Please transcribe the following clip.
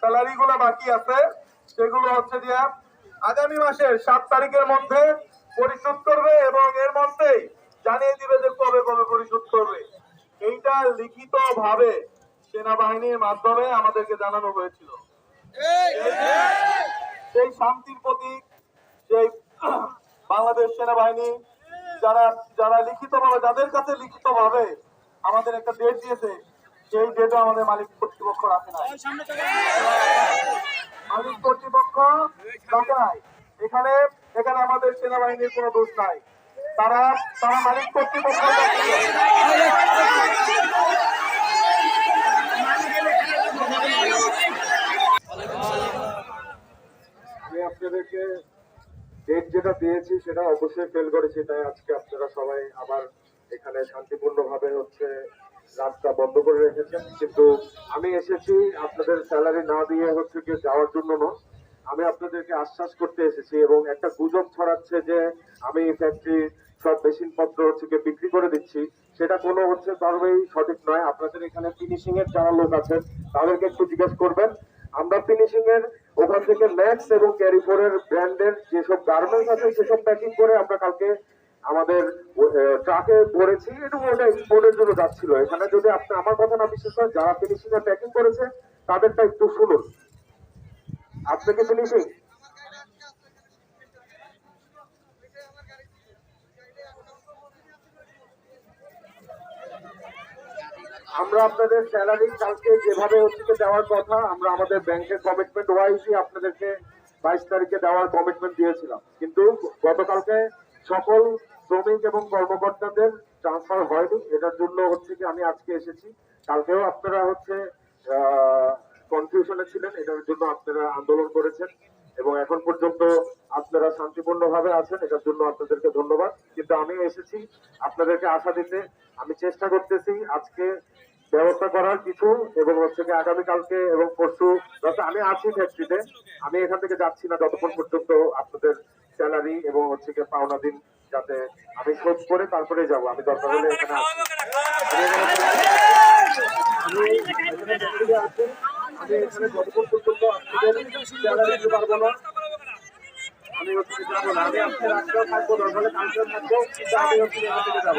Salary গুলো বাকি আছে, সেগুলো হচ্ছে যে আগামী মাসের সাত তারিখের মধ্যে পরিশোধ করবে এবং এর মধ্যেই জানিয়ে দিবে যে কবে কবে পরিশোধ করবে। এইটা লিখিত ভাবে সেনাবাহিনীর মাধ্যমে আমাদেরকে জানানো হয়েছিল। সেই শান্তির প্রতীক, সেই বাংলাদেশ সেনাবাহিনী, যারা যারা লিখিত ভাবে যাদের কাছে লিখিত ভাবে আমাদের একটা ডেট দিয়েছে সেই ডেটও আমাদের মালিক কর্তৃপক্ষ রাখে নাই। মালিক কর্তৃপক্ষ রাখে নাই। এখানে এখানে আমাদের সেনাবাহিনীর কোনো দোষ নাই। তারা তারা মালিক কর্তৃপক্ষ আমি আপনাদেরকে ডেট যেটা দিয়েছি, সেটা অবশ্যই ফেল করেছি, তাই আজকে আপনারা সবাই আবার এখানে শান্তিপূর্ণভাবে হচ্ছে রাস্তা বন্ধ করে রেখেছেন, কিন্তু আমি এসেছি আপনাদের স্যালারি না দিয়ে হচ্ছে কি যাওয়ার জন্য নয়। আমি আপনাদেরকে আশ্বাস করতে এসেছি এবং একটা গুজব ছড়াচ্ছে যে আমি ফ্যাক্টরি সব মেশিন পত্র হচ্ছে বিক্রি করে দিচ্ছি। সেটা কোনো হচ্ছে কারণেই সঠিক নয়। আপনাদের এখানে ফিনিশিং এর যারা লোক আছেন, তাদেরকে একটু জিজ্ঞেস করবেন। আমরা ফিনিশিং এর ওখান থেকে ম্যাক্স এবং ক্যারি ফোরের ব্র্যান্ডের যেসব গার্মেন্টস আছে, সেসব প্যাকিং করে আমরা কালকে আমাদের ট্রাকে ভরেছি এবং ওটা এক্সপোর্টের জন্য যাচ্ছিল। এখানে যদি আপনি আমার কথা না বিশ্বাস করেন, যারা ফিনিশিং এর প্যাকিং করেছে, তাদেরটা একটু শুনুন। আপনি কি ফিনিশিং আমরা আপনাদের স্যালারি কালকে যেভাবে হচ্ছে দেওয়ার কথা, আমরা আমাদের ব্যাংকের কমিটমেন্ট ওয়াইজই আপনাদেরকে বাইশ তারিখে দেওয়ার কমিটমেন্ট দিয়েছিলাম। কিন্তু গতকালকে সকল শ্রমিক এবং কর্মকর্তাদের ট্রান্সফার হয়নি। এটার জন্য হচ্ছে কি আমি আজকে এসেছি। কালকেও আপনারা হচ্ছে কনফিউশনে ছিলেন, এটার জন্য আপনারা আন্দোলন করেছেন এবং এখন পর্যন্ত আপনারা শান্তিপূর্ণ ভাবে আছেন, এটার জন্য আপনাদেরকে ধন্যবাদ। কিন্তু আমি এসেছি আপনাদেরকে আশা দিতে। আমি চেষ্টা করতেছি আজকে ব্যবস্থা করার কিছু এবং হচ্ছে কি আগামীকালকে এবং পরশু আমি আছি ফ্যাক্টরিতে, আমি এখান থেকে যাচ্ছি না যতক্ষণ পর্যন্ত আপনাদের স্যালারি এবং হচ্ছে কি পাওনা দিন যাতে আমি শোধ করে তারপরে যাব। আমি দরকার হলে এখানে আমি এখানে- যতক্ষণ পর্যন্ত আপনাদের স্যালারি দিতে পারব না। আমি হচ্ছে যাব না। আমি আজকে রাত্রেও থাকব দরকার হলে কালকেও থাকব। আমি হচ্ছে যাব।